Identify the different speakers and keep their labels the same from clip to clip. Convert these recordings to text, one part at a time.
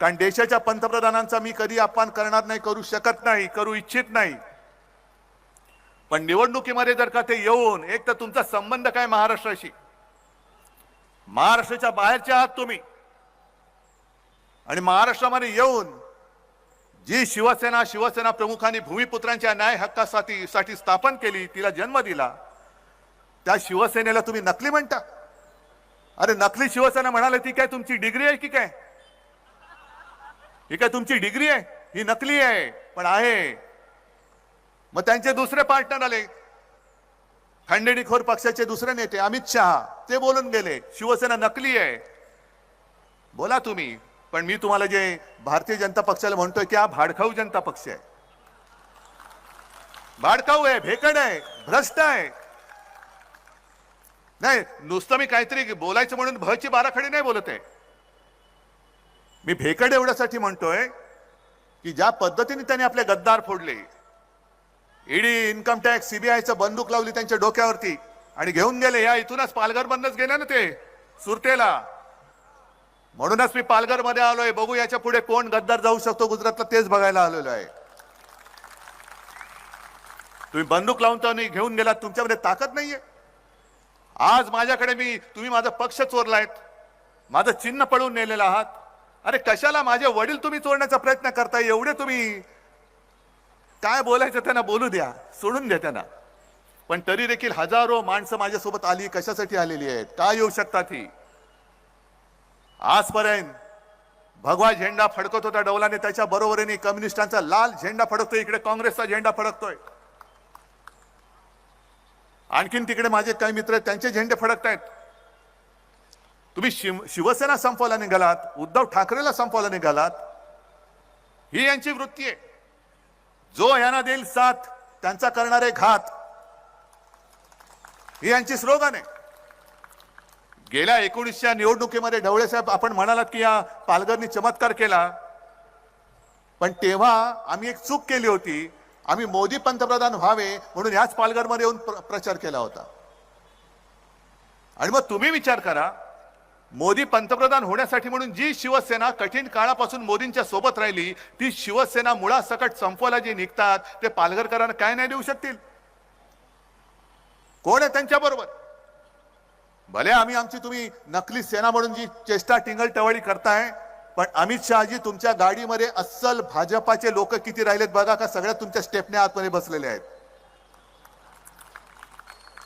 Speaker 1: कारण देशाच्या पंतप्रधानांचा मी कधी अपमान करणार नाही करू शकत नाही करू इच्छित नाही. पण निवडणुकीमध्ये जर का ते येऊन एक तर तुमचा संबंध काय महाराष्ट्राशी? महाराष्ट्राच्या बाहेरचे आहात तुम्ही. आणि महाराष्ट्रामध्ये येऊन जी शिवसेना शिवसेना प्रमुखांनी भूमिपुत्रांच्या न्याय हक्कासाठी साठी स्थापन केली तिला जन्म दिला त्या शिवसेनेला तुम्ही नकली म्हणता? अरे नकली शिवसेना म्हणाले ती काय तुमची डिग्री आहे की काय? ही काय तुमची डिग्री आहे? ही नकली आहे पण आहे. मग त्यांचे दुसरे पार्टनर आले. खंडणीखोर पक्षाचे दुसरे नेते अमित शहा ते बोलून गेले शिवसेना नकली आहे. बोला तुम्ही पण मी तुम्हाला जे भारतीय जनता पक्षाला म्हणतोय की हा भाडखाऊ जनता पक्ष आहे. भाडखाऊ आहे भेकड आहे भ्रष्ट आहे. नाही नुसतं मी काहीतरी बोलायचं म्हणून भची बाराखडी नाही बोलत आहे. मी भेकड एवढ्यासाठी म्हणतोय की ज्या पद्धतीने त्यांनी आपले गद्दार फोडले ईडी इन्कम टॅक्स सीबीआयचं बंदूक लावली त्यांच्या डोक्यावरती आणि घेऊन गेले. या इथूनच पालघर बंदच गेले ना ते सुरतेला. म्हणूनच मी पालघरमध्ये आलोय. बघू याच्यापुढे कोण गद्दार जाऊ शकतो. गुजरातला तेच बघायला आलेलो आहे. तुम्ही बंदूक लावून तर नाही घेऊन गेलात. तुमच्यामध्ये ताकद नाहीये. आज माझ्याकडे मी तुम्ही माझा पक्ष चोरलायत. माझं चिन्ह पळून नेलेलं आहात. अरे कशाला माझे वडील तुम्ही चोरण्याचा प्रयत्न करताय? एवढे तुम्ही काय बोलायचं त्यांना बोलू द्या सोडून द्या त्यांना. पण तरी देखील हजारो माणसं माझ्यासोबत आली कशासाठी आलेली आहेत? काय येऊ शकतात ही? आजपर्यंत भगवा झेंडा फडकत होता डौलाने त्याच्या बरोबरीने कम्युनिस्टांचा लाल झेंडा फडकतोय इकडे काँग्रेसचा झेंडा फडकतोय. आणखीन तिकडे माझे काही मित्र आहेत त्यांचे झेंडे फडकतायत. तुम्ही शिव शिवसेना संपवायला निघालात उद्धव ठाकरेला संपवायला निघालात ही यांची वृत्ती आहे. जो यांना देईल साथ त्यांचा करणारे घात. ही यांची स्लोगन आहे. गेल्या एकोणीसच्या निवडणुकीमध्ये ढवळेसाहेब आपण म्हणालात की या पालघरनी चमत्कार केला. पण तेव्हा आम्ही एक चूक केली होती. आम्ही मोदी पंतप्रधान व्हावे म्हणून ह्याच पालघरमध्ये येऊन प्र- प्रचार केला होता. आणि मग तुम्ही विचार करा मोदी पंतप्रधान होण्यासाठी म्हणून जी शिवसेना कठीण काळापासून मोदींच्या सोबत राहिली ती शिवसेना मुळासकट संपवायला जे निघतात ते पालघरकरांना काय नाही देऊ शकतील? कोण आहे त्यांच्या बरोबर? भले आम्ही आमची तुम्ही नकली सेना म्हणून जी चेष्टा टिंगल टवळी करताय पण अमित शहाजी तुमच्या गाडीमध्ये अस्सल भाजपाचे लोक किती राहिलेत बघा का? सगळ्या तुमच्या स्टेपने आतमध्ये बसलेले आहेत.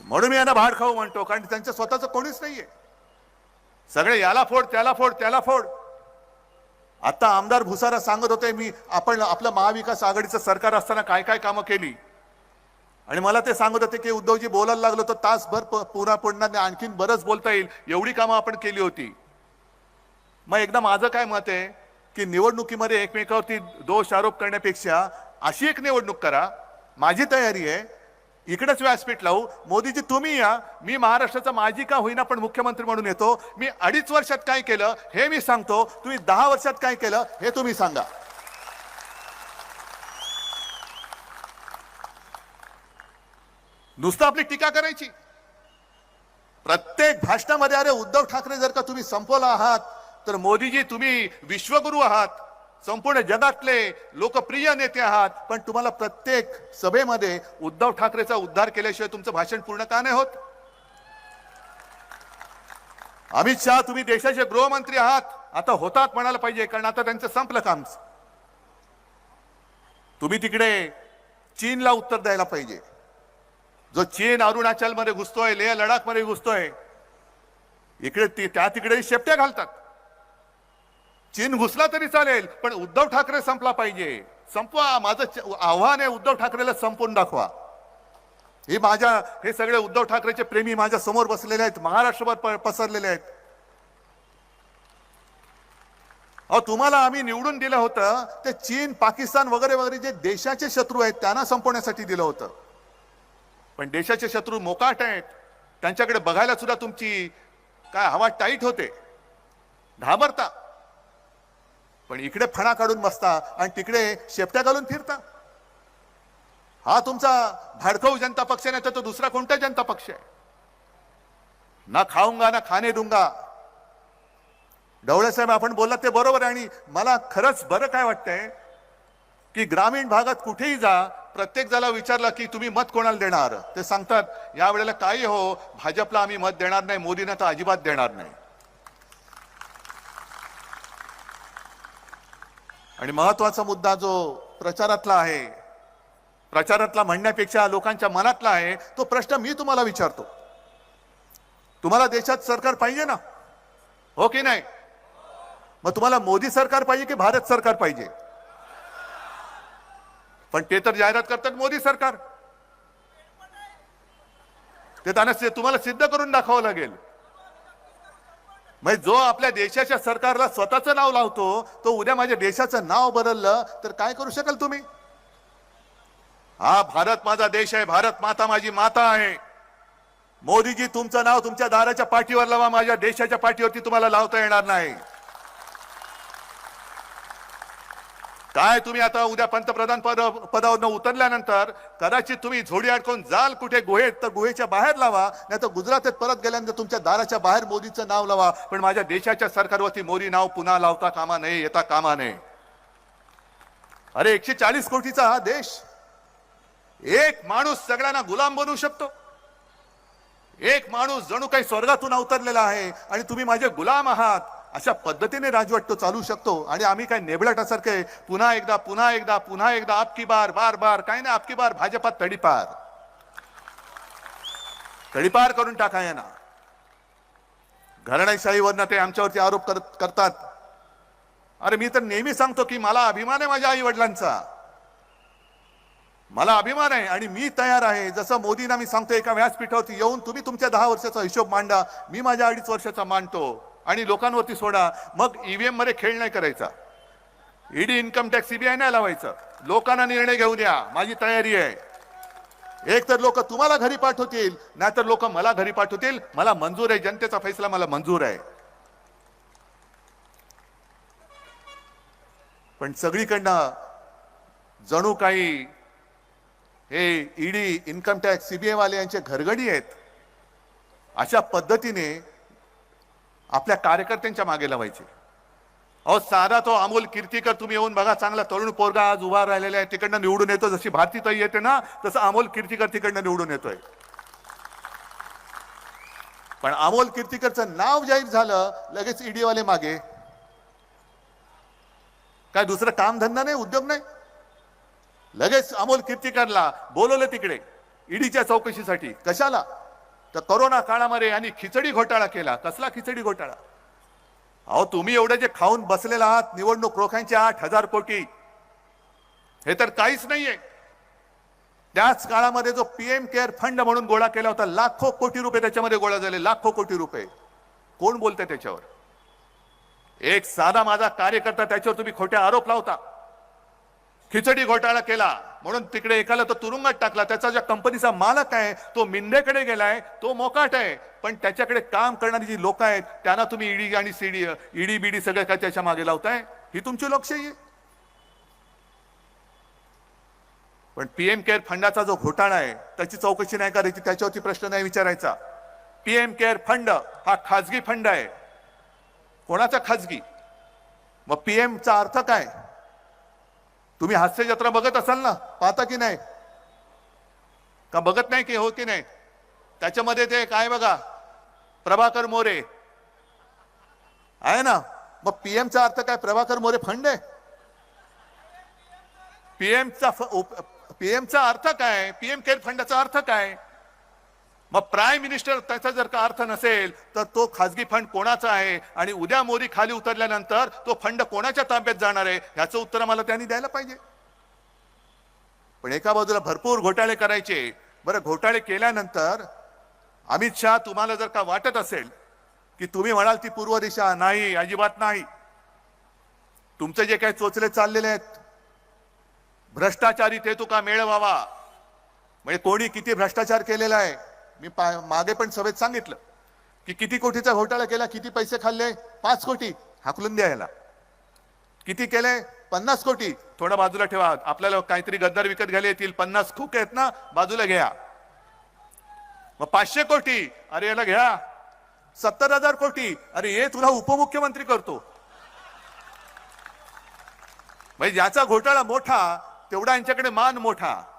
Speaker 1: म्हणून मी यांना भाड खाऊ म्हणतो कारण त्यांच्या स्वतःचं कोणीच नाहीये. सगळे याला फोड त्याला फोड त्याला फोड. आता आमदार भुसारा सांगत होते मी आपण आपलं महाविकास आघाडीचं सरकार असताना काय काय कामं केली? आणि मला ते सांगत होते की उद्धवजी बोलायला लागलो तर तासभर प- पुन्हा आणखीन बरंच बोलता येईल. एवढी कामं आपण केली होती. मग एकदा माझं काय मत आहे की निवडणुकीमध्ये एकमेकावरती दोष आरोप करण्यापेक्षा अशी एक निवडणूक करा. माझी तयारी आहे इकडेच व्यासपीठ लावू. मोदीजी तुम्ही या. मी महाराष्ट्राचा माजी का होईना पण मुख्यमंत्री म्हणून येतो. मी अडीच वर्षात काय केलं हे मी सांगतो. तुम्ही दहा वर्षात काय केलं हे तुम्ही सांगा. नुसतं आपली टीका करायची. प्रत्येक भाषणामध्ये अरे उद्धव ठाकरे जर का तुम्ही संपवला आहात तर मोदीजी तुम्ही विश्वगुरू आहात. संपूर्ण जगातले लोकप्रिय नेते आहात. पण तुम्हाला प्रत्येक सभेमध्ये उद्धव ठाकरेचा उद्धार केल्याशिवाय तुमचं भाषण पूर्ण का नाही होत? अमित शहा तुम्ही देशाचे गृहमंत्री आहात. आता होतात म्हणायला पाहिजे कारण आता त्यांचं संपलं काम. तुम्ही तिकडे चीनला उत्तर द्यायला पाहिजे. जो चीन अरुणाचलमध्ये घुसतोय लेह लडाखमध्ये घुसतोय इकडे ती- त्या तिकडे शेपट्या घालतात. चीन घुसला तरी चालेल पण उद्धव ठाकरे संपला पाहिजे. संपवा माझं च- आव्हान आहे उद्धव ठाकरेला संपवून दाखवा. हे माझ्या हे सगळे उद्धव ठाकरेचे प्रेमी माझ्यासमोर बसलेले आहेत महाराष्ट्रभर प- पसरलेले आहेत. अहो तुम्हाला आम्ही निवडून दिलं होतं ते चीन पाकिस्तान वगैरे वगैरे जे देशाचे शत्रू आहेत त्यांना संपवण्यासाठी दिलं होतं. पण देशाचे शत्रू मोकाट आहेत. त्यांच्याकडे बघायला सुद्धा तुमची काय हवा टाईट होते. घाबरता. पण इकडे फणा काढून बसता आणि तिकडे शेपट्या घालून फिरता. हा तुमचा भाडखाऊ जनता पक्ष नाही तर तो दुसरा कोणता जनता पक्ष आहे? ना खाऊंगा ना खाणे दूंगा. ढवळे साहेब आपण बोललात ते बरोबर आहे आणि मला खरंच बरं काय वाटतंय की ग्रामीण भागात कुठेही जा प्रत्येक जणाला विचारलं की तुम्ही मत कोणाला देणार? ते सांगतात या वेळेला काही हो भाजपला आम्ही मत देणार नाही मोदींना तर अजिबात देणार नाही. आणि महत्त्वाचा मुद्दा जो प्रचारातला आहे प्रचारातला म्हणण्यापेक्षा लोकांच्या मनातला आहे तो प्रश्न मी तुम्हाला विचारतो. तुम्हाला देशात सरकार पाहिजे ना? हो की नाही? मग तुम्हाला मोदी सरकार पाहिजे की भारत सरकार पाहिजे? पण ते तर जाहिरात करतात मोदी सरकार. ते त्यांना तुम्हाला सिद्ध करून दाखवावं लागेल. म्हणजे जो आपल्या देशाच्या सरकारला स्वतःचं नाव लावतो तो उद्या माझ्या देशाचं नाव बदललं तर काय करू शकाल तुम्ही? हा भारत माझा देश आहे भारत माता माझी माता आहे. मोदीजी तुमचं नाव तुमच्या दाराच्या पाठीवर लावा माझ्या देशाच्या पाठीवरती तुम्हाला लावता येणार नाही. काय तुम्ही आता उद्या पंतप्रधान पद पदावरनं उतरल्यानंतर कदाचित तुम्ही झोडी अडकून जाल कुठे गुहेत तर गुहेच्या बाहेर लावा नाही तर गुजरातेत परत गेल्यानंतर तुमच्या दाराच्या बाहेर मोदीचं नाव लावा. पण माझ्या देशाच्या सरकारवरती मोदी नाव पुन्हा लावता कामा नये येता कामा नये. अरे एकशे चाळीस कोटीचा हा देश. एक माणूस सगळ्यांना गुलाम बनवू शकतो. एक माणूस जणू काही स्वर्गातून अवतरलेला आहे आणि तुम्ही माझे गुलाम आहात. अशा पद्धतीने राजवट तो चालू शकतो. आणि आम्ही काय नेबळटासारखे पुन्हा एकदा पुन्हा एकदा पुन्हा एकदा आपकी बार बार बार. काय नाही आपकी बार भाजपात तडीपार. तडीपार करून टाका ना घराण्याशाहीवरनं ते आमच्यावरती आरोप करत करतात. अरे मी तर नेहमी सांगतो की मला अभिमान आहे माझ्या आई वडिलांचा मला अभिमान आहे आणि मी तयार आहे. जसं मोदींना मी सांगतो एका व्यासपीठावरती येऊन तुम्ही तुमच्या दहा वर्षाचा हिशोब मांडा. मी माझ्या अडीच वर्षाचा मांडतो. आणि लोकांवरती सोडा. मग ईव्हीएममध्ये खेळ नाही करायचा. ईडी इन्कम टॅक्स सीबीआय नाही लावायचं. लोकांना निर्णय घेऊ द्या माझी तयारी आहे. एक तर लोक तुम्हाला घरी पाठवतील नाहीतर लोक मला घरी पाठवतील. मला मंजूर आहे. जनतेचा फैसला मला मंजूर आहे. पण सगळीकडनं जणू काही हे ईडी इन्कम टॅक्स सीबीआय वाले यांचे घरगडी आहेत. अशा पद्धतीने आपल्या कार्यकर्त्यांच्या मागे लावायचे. अहो साधा तो अमोल कीर्तीकर तुम्ही येऊन बघा चांगला तरुण पोरगा आज उभा राहिलेला आहे तिकडनं निवडून येतो. जशी भारतीताई येते ना तसं अमोल कीर्तीकर तिकडनं निवडून येतोय. पण अमोल कीर्तीकरचं नाव जाहीर झालं लगेच ईडीवाले मागे. काय दुसरं काम धंदा नाही उद्योग नाही? लगेच अमोल कीर्तीकरला बोलवलं तिकडे ईडीच्या चौकशीसाठी. कशाला? तर कोरोना काळामध्ये आणि खिचडी घोटाळा केला. कसला खिचडी घोटाळा? अहो तुम्ही एवढे जे खाऊन बसलेला आहात निवडणूक रोख्यांचे आठ हजार कोटी. हे तर काहीच नाहीये. त्याच काळामध्ये जो पीएम केअर फंड म्हणून गोळा केला होता लाखो कोटी रुपये त्याच्यामध्ये गोळा झाले लाखो कोटी रुपये. कोण बोलते त्याच्यावर? एक साधा माझा कार्यकर्ता त्याच्यावर तुम्ही खोटे आरोप लावता. खिचडी घोटाळा केला. म्हणून तिकडे एकाला तो तुरुंगात टाकला. त्याचा ज्या कंपनीचा मालक आहे तो मिंदेकडे गेलाय तो मोकाट आहे. पण त्याच्याकडे काम करणारी जी लोक आहेत त्यांना तुम्ही ईडी आणि सीडी ईडी बीडी सगळं काय त्याच्यामागे लावताय? ही तुमची लोकशाही आहे. पण पीएम केअर फंडाचा जो घोटाळा आहे त्याची चौकशी नाही करायची त्याच्यावरती प्रश्न नाही विचारायचा. पीएम केअर फंड हा खाजगी फंड आहे. कोणाचा खाजगी? मग पीएमचा अर्थ काय? तुम्ही हास्य जत्रा बघत असाल ना पाहता की नाही? का बघत नाही की हो की नाही? त्याच्यामध्ये ते काय बघा? प्रभाकर मोरे. आहे ना? मग पीएमचा अर्थ काय? प्रभाकर मोरे फंड आहे. पीएमचा पीएमचा अर्थ काय? पीएम केअर फंडाचा अर्थ काय? मग प्राईम मिनिस्टर त्याचा जर का अर्थ नसेल तर तो खाजगी फंड कोणाचा आहे? आणि उद्या मोदी खाली उतरल्यानंतर तो फंड कोणाच्या ताब्यात जाणार आहे? ह्याचं उत्तर मला त्यांनी द्यायला पाहिजे. पण एका बाजूला भरपूर घोटाळे करायचे. बरं घोटाळे केल्यानंतर अमित शहा तुम्हाला जर का वाटत असेल की तुम्ही म्हणाल ती पूर्व दिशा नाही अजिबात नाही. तुमचे जे काही चोचले चाललेले आहेत भ्रष्टाचारी ते तुका मेळ व्हावा म्हणजे कोणी किती भ्रष्टाचार केलेला आहे? मी पा- मागे पण सभेत सांगितलं की किती कोटीचा घोटाळा केला किती पैसे खाल्ले पाच कोटी हाकलून द्यायला किती केले पन्नास कोटी. थोडं बाजूला ठेवा. आपल्याला काहीतरी गद्दार विकत घ्यायला येतील. पन्नास खूक आहेत ना बाजूला घ्या. मग पाचशे कोटी. अरे याला घ्या. सत्तर हजार कोटी. अरे हे तुला उपमुख्यमंत्री करतो. म्हणजे ज्याचा घोटाळा मोठा तेवढा यांच्याकडे मान मोठा.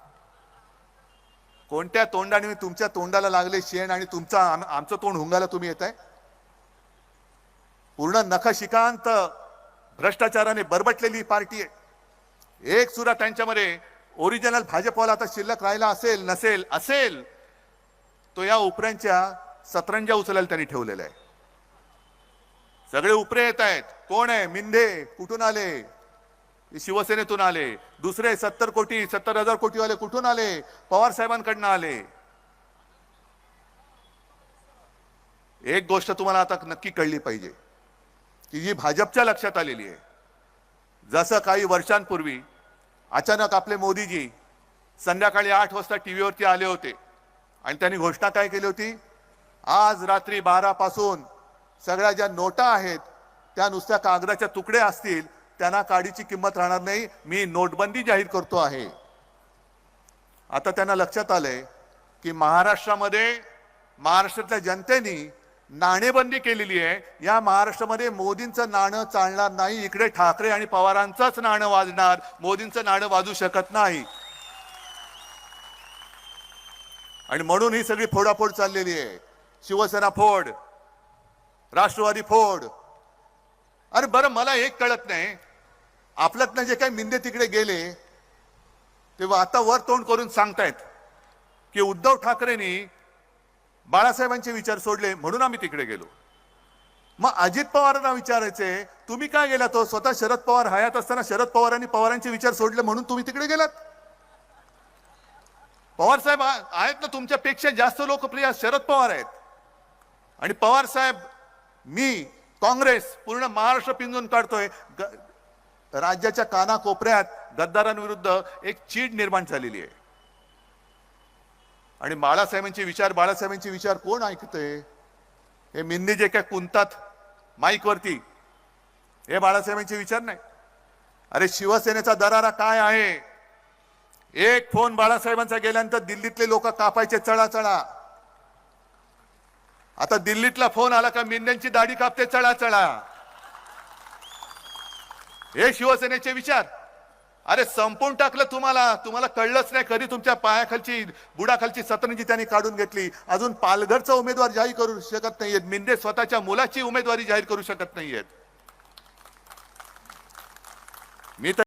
Speaker 1: कोणत्या तोंडाने मी तुमच्या तोंडाला लागले शेण आणि तुमचा आमचं तोंड हुंगायला तुम्ही येत आहे पूर्ण नखशिकांत भ्रष्टाचाराने बरबटलेली पार्टी आहे. एक सुद्धा त्यांच्यामध्ये ओरिजिनल भाजपवाला आता शिल्लक राहिला असेल नसेल असेल तो या उपऱ्यांच्या सतरंजा उचलायला त्यांनी ठेवलेला आहे सगळे उपरे येत आहेत. कोण आहे? मिंधे कुठून आले? शिवसेनेतून आले. दुसरे सत्तर कोटी सत्तर हजार कोटी वाले कुठून आले? पवार साहेबांकडनं आले. एक गोष्ट तुम्हाला आता नक्की कळली पाहिजे की जी भाजपच्या लक्षात आलेली आहे. जसं काही वर्षांपूर्वी अचानक आपले मोदीजी संध्याकाळी आठ वाजता टीव्हीवरती आले होते. आणि त्यांनी घोषणा काय केली होती? आज रात्री बारा पासून सगळ्या ज्या नोटा आहेत त्या नुसत्या कागदाच्या तुकडे असतील त्यांना काडीची किंमत राहणार नाही. मी नोटबंदी जाहीर करतो आहे. आता त्यांना लक्षात आलंय की महाराष्ट्रामध्ये महाराष्ट्रातल्या जनतेनी नाणेबंदी केलेली आहे. या महाराष्ट्रामध्ये मोदींचं नाणं चालणार नाही. इकडे ठाकरे आणि पवारांचंच नाणं वाजणार. मोदींचं नाणं वाजू शकत नाही. आणि म्हणून ही सगळी फोडाफोड चाललेली आहे. शिवसेना फोड राष्ट्रवादी फोड. अरे बरं मला एक कळत नाही. आपल्यातनं जे काही मिंदे तिकडे गेले तेव्हा आता वर तोंड करून सांगतायत की उद्धव ठाकरेंनी बाळासाहेबांचे विचार सोडले म्हणून आम्ही तिकडे गेलो. मग अजित पवारांना विचारायचे तुम्ही काय गेला तो हो? स्वतः शरद पवार हयात असताना शरद पवारांनी पवारांचे विचार सोडले म्हणून तुम्ही तिकडे गेलात? पवार साहेब आहेत ना तुमच्यापेक्षा जास्त लोकप्रिय शरद पवार आहेत. आणि पवार साहेब मी काँग्रेस पूर्ण महाराष्ट्र पिंजून काढतोय. ग- राज्याच्या कानाकोपऱ्यात गद्दारांविरुद्ध एक चीड निर्माण झालेली आहे. आणि बाळासाहेबांचे विचार बाळासाहेबांचे विचार कोण ऐकतंय हे मिंदी जे काय कुंतात माईकवरती हे बाळासाहेबांचे विचार नाही. अरे शिवसेनेचा दरारा काय आहे? एक फोन बाळासाहेबांचा गेल्यानंतर दिल्लीतले लोक कापायचे चढा चढा आता दिल्लीतला फोन आला का मिंद्यांची दाढी कापते चढा चढा हे शिवसेनेचे विचार. अरे संपून टाकलं तुम्हाला. तुम्हाला कळलंच नाही कधी तुमच्या पायाखालची बुडाखालची सतरंजी त्यांनी काढून घेतली. अजून पालघरचा उमेदवार जाहीर करू शकत नाहीयेत. मिंदे स्वतःच्या मुलाची उमेदवारी जाहीर करू शकत नाहीयेत. मी तर